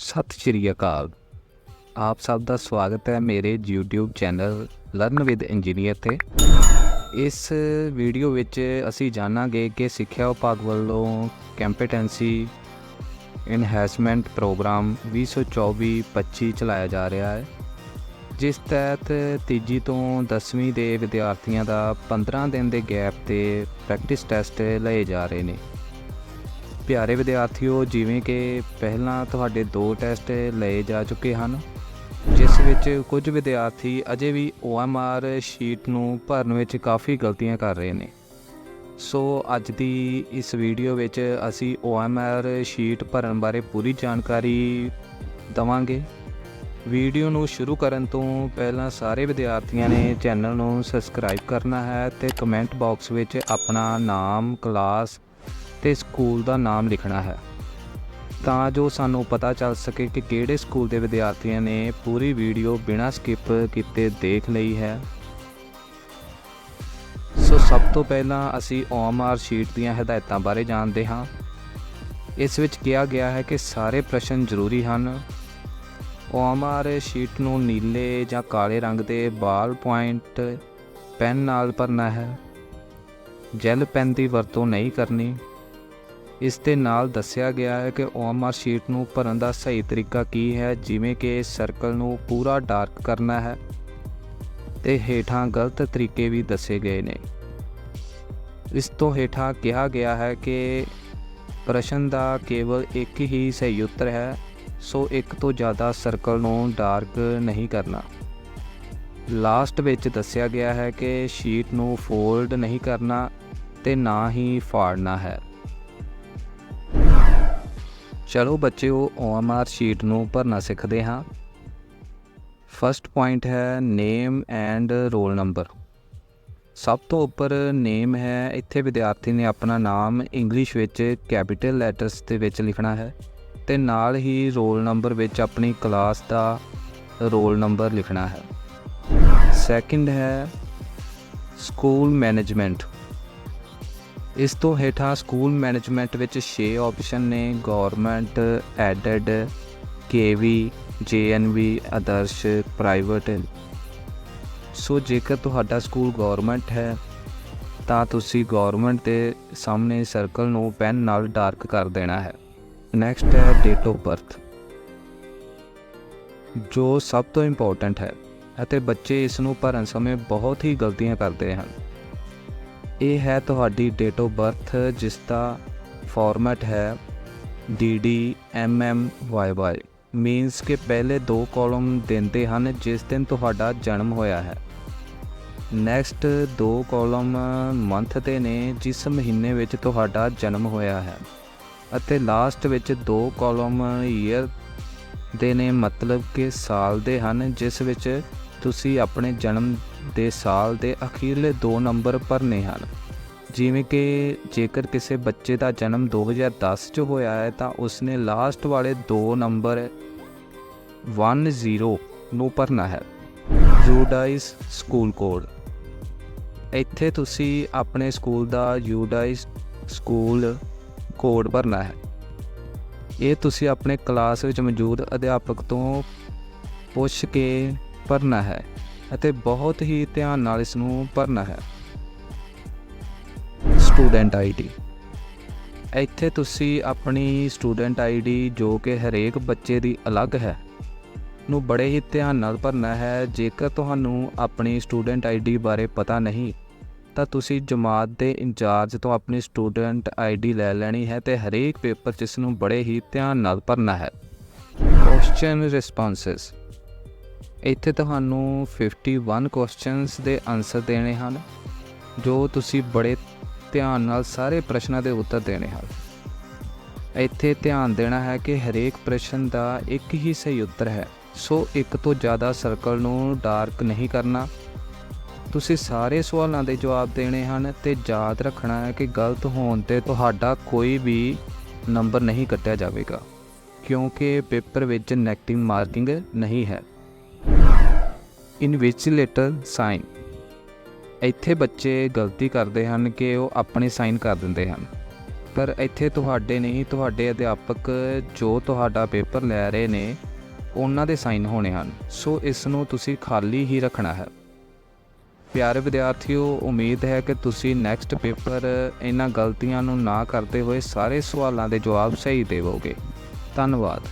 ਸਤਿ ਸ਼੍ਰੀ ਅਕਾਲ। ਆਪ ਸਭ ਦਾ ਸਵਾਗਤ ਹੈ ਮੇਰੇ YouTube channel learn with engineer ਤੇ। ਇਸ ਵੀਡੀਓ ਵਿੱਚ ਅਸੀਂ ਜਾਣਾਂਗੇ ਕਿ ਸਿੱਖਿਆ ਵਿਭਾਗ ਵੱਲੋਂ ਕੰਪੀਟੈਂਸੀ ਇਨਹੈਂਸਮੈਂਟ ਪ੍ਰੋਗਰਾਮ 2024-25 ਚਲਾਇਆ ਜਾ ਰਿਹਾ ਹੈ, ਜਿਸ ਤਹਿਤ ਤੀਜੀ ਤੋਂ 10ਵੀਂ ਦੇ ਵਿਦਿਆਰਥੀਆਂ ਦਾ 15 ਦਿਨ ਦੇ ਗੈਪ ਤੇ ਪ੍ਰੈਕਟਿਸ ਟੈਸਟ ਲਏ ਜਾ ਰਹੇ ਨੇ। ਪਿਆਰੇ ਵਿਦਿਆਰਥੀਓ, ਜਿਵੇਂ ਕਿ ਪਹਿਲਾਂ ਤੁਹਾਡੇ ਦੋ ਟੈਸਟ ਲਏ ਜਾ ਚੁੱਕੇ ਹਨ, ਜਿਸ ਵਿੱਚ ਕੁਝ ਵਿਦਿਆਰਥੀ ਅਜੇ ਵੀ OMR ਸ਼ੀਟ ਨੂੰ ਭਰਨ ਵਿੱਚ ਕਾਫੀ ਗਲਤੀਆਂ ਕਰ ਰਹੇ ਨੇ। ਸੋ ਅੱਜ ਦੀ ਇਸ ਵੀਡੀਓ ਵਿੱਚ ਅਸੀਂ OMR ਸ਼ੀਟ ਭਰਨ ਬਾਰੇ ਪੂਰੀ ਜਾਣਕਾਰੀ ਦਵਾਂਗੇ। ਵੀਡੀਓ ਨੂੰ ਸ਼ੁਰੂ ਕਰਨ ਤੋਂ ਪਹਿਲਾਂ ਸਾਰੇ ਵਿਦਿਆਰਥੀਆਂ ਨੇ ਚੈਨਲ ਨੂੰ ਸਬਸਕ੍ਰਾਈਬ ਕਰਨਾ ਹੈ ਤੇ ਕਮੈਂਟ ਬਾਕਸ ਵਿੱਚ ਆਪਣਾ ਨਾਮ, ਕਲਾਸ ਤੇ ਸਕੂਲ ਦਾ ਨਾਮ ਲਿਖਣਾ ਹੈ। ਤਾਂ ਜੋ ਸਾਨੂੰ ਪਤਾ ਚੱਲ ਸਕੇ ਕਿ ਕਿਹੜੇ ਸਕੂਲ ਦੇ ਵਿਦਿਆਰਥੀਆਂ ਨੇ ਪੂਰੀ ਵੀਡੀਓ ਬਿਨਾਂ ਸਕਿਪ ਕੀਤੇ ਦੇਖ ਲਈ ਹੈ। ਸੋ ਸਭ ਤੋਂ ਪਹਿਲਾਂ ਅਸੀਂ OMR ਸ਼ੀਟ ਦੀਆਂ ਹਦਾਇਤਾਂ ਬਾਰੇ ਜਾਣਦੇ ਹਾਂ। ਇਸ ਵਿੱਚ ਕਿਹਾ ਗਿਆ ਹੈ ਕਿ ਸਾਰੇ ਪ੍ਰਸ਼ਨ ਜ਼ਰੂਰੀ ਹਨ। OMR ਸ਼ੀਟ ਨੂੰ ਨੀਲੇ ਜਾਂ ਕਾਲੇ ਰੰਗ ਦੇ ਬਾਲ ਪੁਆਇੰਟ ਪੈਨ ਨਾਲ ਭਰਨਾ ਹੈ। ਜੈਲ ਪੈਨ ਦੀ ਵਰਤੋਂ ਨਹੀਂ ਕਰਨੀ। ਇਸ ਦੇ ਨਾਲ ਦੱਸਿਆ ਗਿਆ ਹੈ ਕਿ ਓਮਰ ਸ਼ੀਟ ਨੂੰ ਭਰਨ ਦਾ ਸਹੀ ਤਰੀਕਾ ਕੀ ਹੈ, ਜਿਵੇਂ ਕਿ ਸਰਕਲ ਨੂੰ ਪੂਰਾ ਡਾਰਕ ਕਰਨਾ ਹੈ ਤੇ ਹੇਠਾਂ ਗਲਤ ਤਰੀਕੇ ਵੀ ਦੱਸੇ ਗਏ ਨੇ। ਇਸ ਤੋਂ ਹੇਠਾਂ ਕਿਹਾ ਗਿਆ ਹੈ ਕਿ ਪ੍ਰਸ਼ਨ ਦਾ ਕੇਵਲ ਇੱਕ ਹੀ ਸਹੀ ਉੱਤਰ ਹੈ, ਸੋ ਇੱਕ ਤੋਂ ਜ਼ਿਆਦਾ ਸਰਕਲ ਨੂੰ ਡਾਰਕ ਨਹੀਂ ਕਰਨਾ। ਲਾਸਟ ਵਿੱਚ ਦੱਸਿਆ ਗਿਆ ਹੈ ਕਿ ਸ਼ੀਟ ਨੂੰ ਫੋਲਡ ਨਹੀਂ ਕਰਨਾ ਤੇ ਨਾ ਹੀ ਫਾੜਨਾ ਹੈ। ਚਲੋ ਬੱਚਿਓ OMR ਸ਼ੀਟ ਨੂੰ ਭਰਨਾ ਸਿੱਖਦੇ ਹਾਂ। ਫਰਸਟ ਪੁਆਇੰਟ ਹੈ ਨੇਮ ਐਂਡ ਰੋਲ ਨੰਬਰ ਸਭ ਤੋਂ ਉੱਪਰ ਨੇਮ ਹੈ, ਇੱਥੇ ਵਿਦਿਆਰਥੀ ਨੇ ਆਪਣਾ ਨਾਮ ਇੰਗਲਿਸ਼ ਵਿੱਚ ਕੈਪੀਟਲ ਲੈਟਰਸ ਦੇ ਵਿੱਚ ਲਿਖਣਾ ਹੈ ਤੇ ਨਾਲ ਹੀ ਰੋਲ ਨੰਬਰ ਵਿੱਚ ਆਪਣੀ ਕਲਾਸ ਦਾ ਰੋਲ ਨੰਬਰ ਲਿਖਣਾ ਹੈ। ਸੈਕਿੰਡ ਹੈ ਸਕੂਲ ਮੈਨੇਜਮੈਂਟ ਇਸ ਤੋਂ ਹੇਠਾਂ ਸਕੂਲ ਮੈਨੇਜਮੈਂਟ ਵਿੱਚ 6 ਆਪਸ਼ਨ ਨੇ, government, aided, KV, JNV, Adarsh, private. So ਜੇਕਰ ਤੁਹਾਡਾ ਸਕੂਲ ਗਵਰਨਮੈਂਟ ਹੈ, ਤਾਂ ਤੁਸੀਂ ਗਵਰਨਮੈਂਟ ਦੇ ਸਾਹਮਣੇ ਸਰਕਲ ਨੂੰ ਪੈਨ ਨਾਲ ਡਾਰਕ ਕਰ ਦੇਣਾ ਹੈ। ਨੈਕਸਟ ਹੈ ਡੇਟ ਆਫ ਬਰਥ, ਜੋ ਸਭ ਤੋਂ ਇੰਪੋਰਟੈਂਟ ਹੈ ਅਤੇ ਬੱਚੇ ਇਸ ਨੂੰ ਭਰਨ ਸਮੇਂ ਬਹੁਤ ਹੀ ਗਲਤੀਆਂ ਕਰਦੇ ਹਨ। ਇਹ ਹੈ ਤੁਹਾਡੀ ਡੇਟ ਆਫ ਬਰਥ ਜਿਸ ਦਾ ਫਾਰਮੈਟ ਹੈ DD MM YY ਮੀਨਸ ਕਿ ਪਹਿਲੇ ਦੋ ਕਾਲਮ ਦਿੰਦੇ ਹਨ, ਜਿਸ ਦਿਨ ਤੁਹਾਡਾ ਜਨਮ ਹੋਇਆ ਹੈ। ਨੈਕਸਟ ਦੋ ਕਾਲਮ ਮੰਥ ਦੇ ਨੇ, ਜਿਸ ਮਹੀਨੇ ਵਿੱਚ ਤੁਹਾਡਾ ਜਨਮ ਹੋਇਆ ਹੈ। ਅਤੇ ਲਾਸਟ ਵਿੱਚ ਦੋ ਕਾਲਮ ਈਅਰ ਦੇ ਨੇ, ਮਤਲਬ ਕਿ ਸਾਲ ਦੇ ਹਨ, ਜਿਸ ਵਿੱਚ ਤੁਸੀਂ ਆਪਣੇ ਜਨਮ ਦੇ ਸਾਲ ਦੇ ਅਖੀਰਲੇ ਦੋ ਨੰਬਰ ਭਰਨੇ ਹਨ। ਜਿਵੇਂ ਕਿ ਜੇਕਰ ਕਿਸੇ ਬੱਚੇ ਦਾ ਜਨਮ 2010 ਚ ਹੋਇਆ ਹੈ, ਤਾਂ ਉਸਨੇ ਲਾਸਟ ਵਾਲੇ ਦੋ ਨੰਬਰ 10 ਨੂੰ ਭਰਨਾ ਹੈ। ਯੂਡਾਈਸ ਸਕੂਲ ਕੋਡ ਇੱਥੇ ਤੁਸੀਂ ਆਪਣੇ ਸਕੂਲ ਦਾ ਯੂਡਾਈਸ ਸਕੂਲ ਕੋਡ ਭਰਨਾ ਹੈ। ਇਹ ਤੁਸੀਂ ਆਪਣੇ ਕਲਾਸ ਵਿੱਚ ਮੌਜੂਦ ਅਧਿਆਪਕ ਤੋਂ ਪੁੱਛ ਕੇ ਭਰਨਾ ਹੈ ਅਤੇ ਬਹੁਤ ਹੀ ਧਿਆਨ ਨਾਲ ਇਸ ਨੂੰ ਭਰਨਾ ਹੈ। ਸਟੂਡੈਂਟ ਆਈਡੀ ਇੱਥੇ ਤੁਸੀਂ ਆਪਣੀ ਸਟੂਡੈਂਟ ਆਈਡੀ ਜੋ ਕਿ ਹਰੇਕ ਬੱਚੇ ਦੀ ਅਲੱਗ ਹੈ, ਨੂੰ ਬੜੇ ਹੀ ਧਿਆਨ ਨਾਲ ਭਰਨਾ ਹੈ। ਜੇਕਰ ਤੁਹਾਨੂੰ ਆਪਣੀ ਸਟੂਡੈਂਟ ਆਈਡੀ ਬਾਰੇ ਪਤਾ ਨਹੀਂ, ਤਾਂ ਤੁਸੀਂ ਜਮਾਤ ਦੇ ਇੰਚਾਰਜ ਤੋਂ ਆਪਣੀ ਸਟੂਡੈਂਟ ਆਈਡੀ ਲੈ ਲੈਣੀ ਹੈ ਤੇ ਹਰੇਕ ਪੇਪਰ 'ਚ ਇਸ ਨੂੰ ਬੜੇ ਹੀ ਧਿਆਨ ਨਾਲ ਭਰਨਾ ਹੈ। ਕੁਐਸਚਨ ਰਿਸਪੌਂਸਸ ਇੱਥੇ ਤੁਹਾਨੂੰ 51 ਕੁਐਸਚਨਸ ਦੇ ਆਨਸਰ ਦੇਣੇ ਹਨ, ਜੋ ਤੁਸੀਂ ਬੜੇ ਧਿਆਨ ਨਾਲ ਸਾਰੇ ਪ੍ਰਸ਼ਨਾਂ ਦੇ ਉੱਤਰ ਦੇਣੇ ਹਨ। ਇੱਥੇ ਧਿਆਨ ਦੇਣਾ ਹੈ ਕਿ ਹਰੇਕ ਪ੍ਰਸ਼ਨ ਦਾ ਇੱਕ ਹੀ ਸਹੀ ਉੱਤਰ ਹੈ, ਸੋ ਇੱਕ ਤੋਂ ਜ਼ਿਆਦਾ ਸਰਕਲ ਨੂੰ ਡਾਰਕ ਨਹੀਂ ਕਰਨਾ। ਤੁਸੀਂ ਸਾਰੇ ਸਵਾਲਾਂ ਦੇ ਜਵਾਬ ਦੇਣੇ ਹਨ ਤੇ ਯਾਦ ਰੱਖਣਾ ਹੈ ਕਿ ਗਲਤ ਹੋਣ ਤੇ ਤੁਹਾਡਾ ਕੋਈ ਵੀ ਨੰਬਰ ਨਹੀਂ ਕੱਟਿਆ ਜਾਵੇਗਾ, ਕਿਉਂਕਿ ਪੇਪਰ ਵਿੱਚ ਨੈਗੇਟਿਵ ਮਾਰਕਿੰਗ ਨਹੀਂ ਹੈ। ਇਨਵਿਜੀਲੇਟਰ ਸਾਈਨ ਇੱਥੇ ਬੱਚੇ ਗਲਤੀ ਕਰਦੇ ਹਨ ਕਿ ਉਹ ਆਪਣੇ ਸਾਈਨ ਕਰ ਦਿੰਦੇ ਹਨ। ਪਰ ਇੱਥੇ ਤੁਹਾਡੇ ਨਹੀਂ, ਤੁਹਾਡੇ ਅਧਿਆਪਕ ਜੋ ਤੁਹਾਡਾ ਪੇਪਰ ਲੈ ਰਹੇ ਨੇ, ਉਹਨਾਂ ਦੇ ਸਾਈਨ ਹੋਣੇ ਹਨ। ਸੋ ਇਸ ਨੂੰ ਤੁਸੀਂ ਖਾਲੀ ਹੀ ਰੱਖਣਾ ਹੈ। ਪਿਆਰੇ ਵਿਦਿਆਰਥੀਓ, ਉਮੀਦ ਹੈ ਕਿ ਤੁਸੀਂ ਨੈਕਸਟ ਪੇਪਰ ਇਹਨਾਂ ਗਲਤੀਆਂ ਨੂੰ ਨਾ ਕਰਦੇ ਹੋਏ ਸਾਰੇ ਸਵਾਲਾਂ ਦੇ ਜਵਾਬ ਸਹੀ ਦੇਵੋਗੇ। ਧੰਨਵਾਦ।